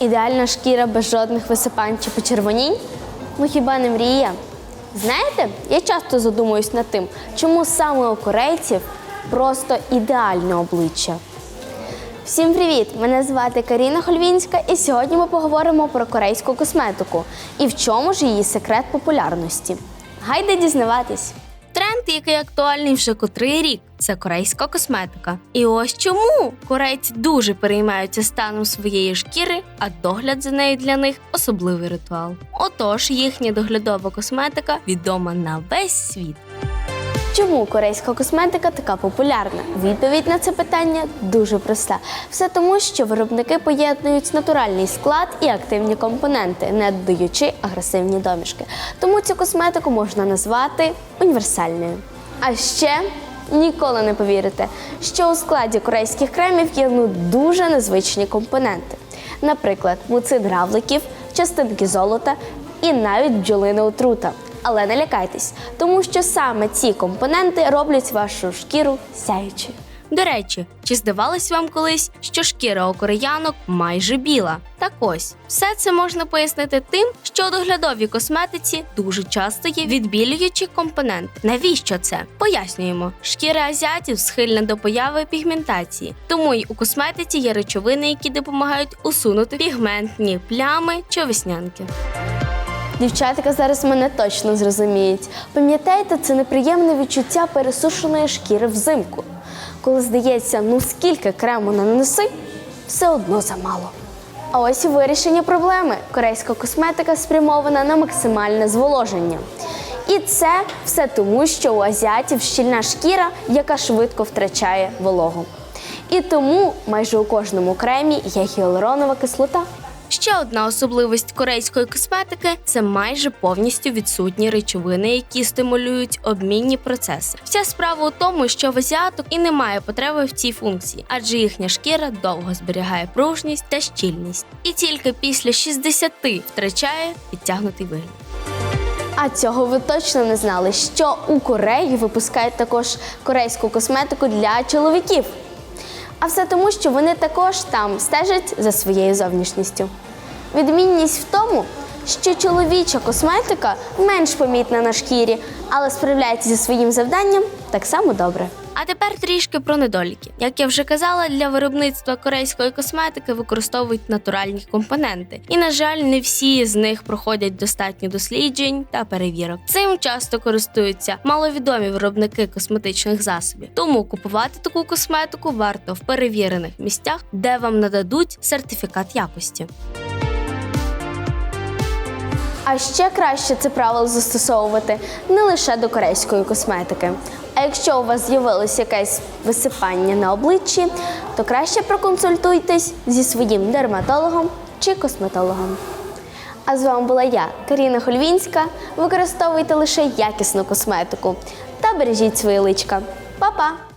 Ідеальна шкіра без жодних висипань чи почервонінь? Ну хіба не мрія? Знаєте, я часто задумуюсь над тим, чому саме у корейців просто ідеальне обличчя. Всім привіт! Мене звати Каріна Хольвінська, і сьогодні ми поговоримо про корейську косметику і в чому ж її секрет популярності. Гайде дізнаватись! Який актуальний вже котрий рік, це корейська косметика. І ось чому корейці дуже переймаються станом своєї шкіри, а догляд за нею для них особливий ритуал. Отож, їхня доглядова косметика відома на весь світ. Чому корейська косметика така популярна? Відповідь на це питання дуже проста. Все тому, що виробники поєднують натуральний склад і активні компоненти, не додаючи агресивні домішки. Тому цю косметику можна назвати універсальною. А ще ніколи не повірите, що у складі корейських кремів є ну дуже незвичні компоненти. Наприклад, муцид равликів, частинки золота і навіть бджолина отрута. Але не лякайтесь, тому що саме ці компоненти роблять вашу шкіру сяючою. До речі, чи здавалось вам колись, що шкіра у кореянок майже біла? Так ось, все це можна пояснити тим, що у доглядовій косметиці дуже часто є відбілюючі компоненти. Навіщо це? Пояснюємо, шкіра азіатів схильна до появи пігментації, тому й у косметиці є речовини, які допомагають усунути пігментні плями чи веснянки. Дівчатка зараз мене точно зрозуміють. Пам'ятаєте, це неприємне відчуття пересушеної шкіри взимку, коли здається, ну скільки крему нанеси, все одно замало. А ось і вирішення проблеми. Корейська косметика спрямована на максимальне зволоження. І це все тому, що у азіатів щільна шкіра, яка швидко втрачає вологу. І тому майже у кожному кремі є гіалуронова кислота. Ще одна особливість корейської косметики це майже повністю відсутні речовини, які стимулюють обмінні процеси. Вся справа у тому, що в азіаток і немає потреби в цій функції, адже їхня шкіра довго зберігає пружність та щільність, і тільки після 60 втрачає підтягнутий вигляд. А цього ви точно не знали, що у Кореї випускають також корейську косметику для чоловіків. А все тому, що вони також там стежать за своєю зовнішністю. Відмінність в тому, що чоловіча косметика менш помітна на шкірі, але справляється зі своїм завданням так само добре. А тепер трішки про недоліки. Як я вже казала, для виробництва корейської косметики використовують натуральні компоненти, і на жаль, не всі з них проходять достатньо досліджень та перевірок. Цим часто користуються маловідомі виробники косметичних засобів. Тому купувати таку косметику варто в перевірених місцях, де вам нададуть сертифікат якості. А ще краще це правило застосовувати не лише до корейської косметики. А якщо у вас з'явилось якесь висипання на обличчі, то краще проконсультуйтесь зі своїм дерматологом чи косметологом. А з вами була я, Каріна Хольвінська. Використовуйте лише якісну косметику та бережіть своє личка. Па-па!